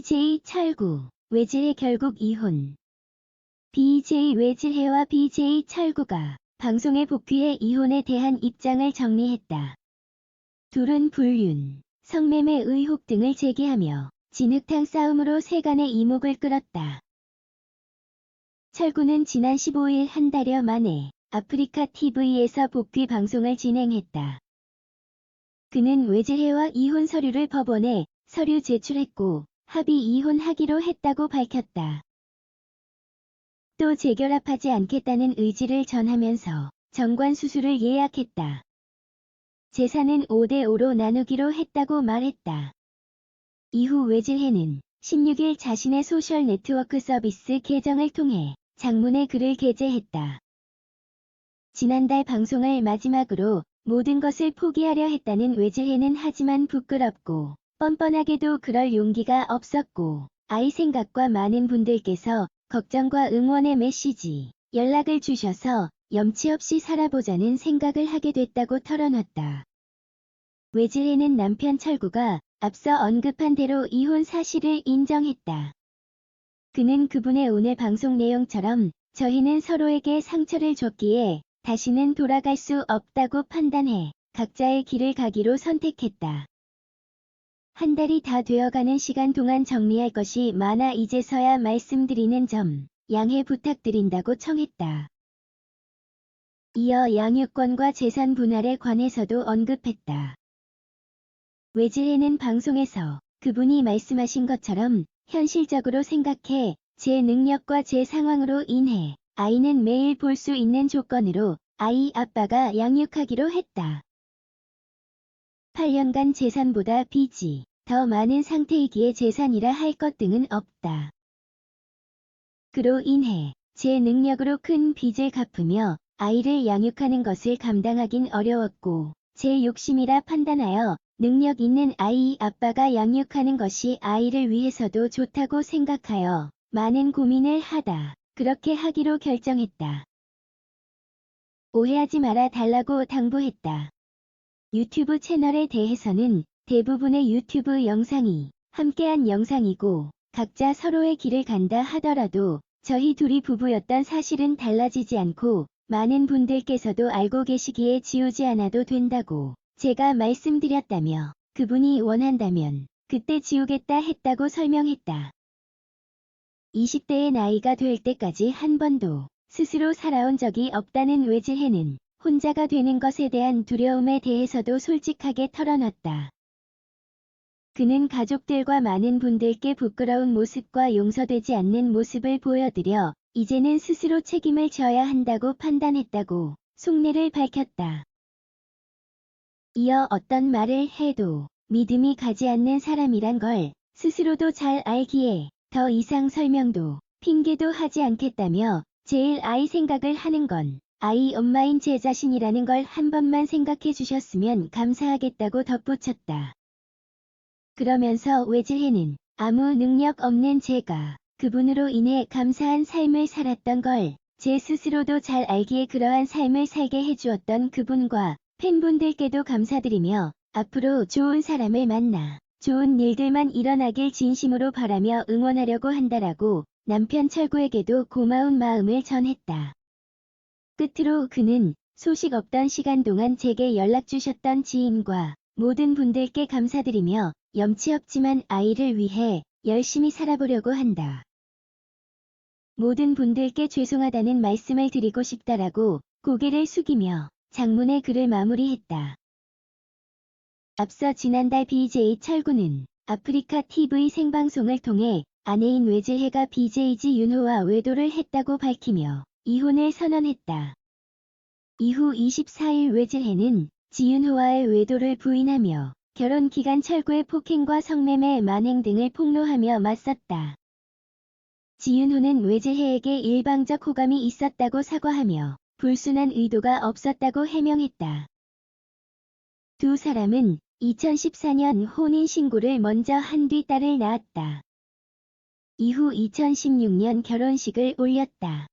BJ 철구, 외질해 결국 이혼. BJ 외질해와 BJ 철구가 방송에 복귀해 이혼에 대한 입장을 정리했다. 둘은 불륜, 성매매 의혹 등을 제기하며 진흙탕 싸움으로 세간의 이목을 끌었다. 철구는 지난 15일 한 달여 만에 아프리카 TV에서 복귀 방송을 진행했다. 그는 외질해와 이혼 서류를 법원에 서류 제출했고 합의 이혼하기로 했다고 밝혔다. 또 재결합하지 않겠다는 의지를 전하면서 정관 수술을 예약했다. 재산은 5대5로 나누기로 했다고 말했다. 이후 외질해는 16일 자신의 소셜 네트워크 서비스 계정을 통해 장문의 글을 게재했다. 지난달 방송을 마지막으로 모든 것을 포기하려 했다는 외질해는 하지만 부끄럽고 뻔뻔하게도 그럴 용기가 없었고 아이 생각과 많은 분들께서 걱정과 응원의 메시지, 연락을 주셔서 염치 없이 살아보자는 생각을 하게 됐다고 털어놨다. 외질해는 남편 철구가 앞서 언급한 대로 이혼 사실을 인정했다. 그는 그분의 오늘 방송 내용처럼 저희는 서로에게 상처를 줬기에 다시는 돌아갈 수 없다고 판단해 각자의 길을 가기로 선택했다. 한 달이 다 되어가는 시간 동안 정리할 것이 많아 이제서야 말씀드리는 점 양해 부탁드린다고 청했다. 이어 양육권과 재산 분할에 관해서도 언급했다. 외질해는 방송에서 그분이 말씀하신 것처럼 현실적으로 생각해 제 능력과 제 상황으로 인해 아이는 매일 볼 수 있는 조건으로 아이 아빠가 양육하기로 했다. 8년간 재산보다 빚이 더 많은 상태이기에 재산이라 할 것 등은 없다. 그로 인해 제 능력으로 큰 빚을 갚으며 아이를 양육하는 것을 감당하긴 어려웠고 제 욕심이라 판단하여 능력 있는 아이 아빠가 양육하는 것이 아이를 위해서도 좋다고 생각하여 많은 고민을 하다 그렇게 하기로 결정했다. 오해하지 말아 달라고 당부했다. 유튜브 채널에 대해서는 대부분의 유튜브 영상이 함께한 영상이고 각자 서로의 길을 간다 하더라도 저희 둘이 부부였던 사실은 달라지지 않고 많은 분들께서도 알고 계시기에 지우지 않아도 된다고 제가 말씀드렸다며 그분이 원한다면 그때 지우겠다 했다고 설명했다. 20대의 나이가 될 때까지 한 번도 스스로 살아온 적이 없다는 외질해는 혼자가 되는 것에 대한 두려움에 대해서도 솔직하게 털어놨다. 그는 가족들과 많은 분들께 부끄러운 모습과 용서되지 않는 모습을 보여드려 이제는 스스로 책임을 져야 한다고 판단했다고 속내를 밝혔다. 이어 어떤 말을 해도 믿음이 가지 않는 사람이란 걸 스스로도 잘 알기에 더 이상 설명도 핑계도 하지 않겠다며 제일 아이 생각을 하는 건 아이 엄마인 제 자신이라는 걸 한 번만 생각해 주셨으면 감사하겠다고 덧붙였다. 그러면서 외질해는 아무 능력 없는 제가 그분으로 인해 감사한 삶을 살았던 걸 제 스스로도 잘 알기에 그러한 삶을 살게 해주었던 그분과 팬분들께도 감사드리며 앞으로 좋은 사람을 만나 좋은 일들만 일어나길 진심으로 바라며 응원하려고 한다라고 남편 철구에게도 고마운 마음을 전했다. 끝으로 그는 소식 없던 시간 동안 제게 연락 주셨던 지인과 모든 분들께 감사드리며 염치 없지만 아이를 위해 열심히 살아보려고 한다. 모든 분들께 죄송하다는 말씀을 드리고 싶다라고 고개를 숙이며 장문의 글을 마무리했다. 앞서 지난달 BJ 철구는 아프리카 TV 생방송을 통해 아내인 외질해가 BJ지 윤호와 외도를 했다고 밝히며 이혼을 선언했다. 이후 24일 외질해는 지윤호와의 외도를 부인하며 결혼 기간 철구의 폭행과 성매매 만행 등을 폭로하며 맞섰다. 지윤호는 외질해에게 일방적 호감이 있었다고 사과하며 불순한 의도가 없었다고 해명했다. 두 사람은 2014년 혼인신고를 먼저 한 뒤 딸을 낳았다. 이후 2016년 결혼식을 올렸다.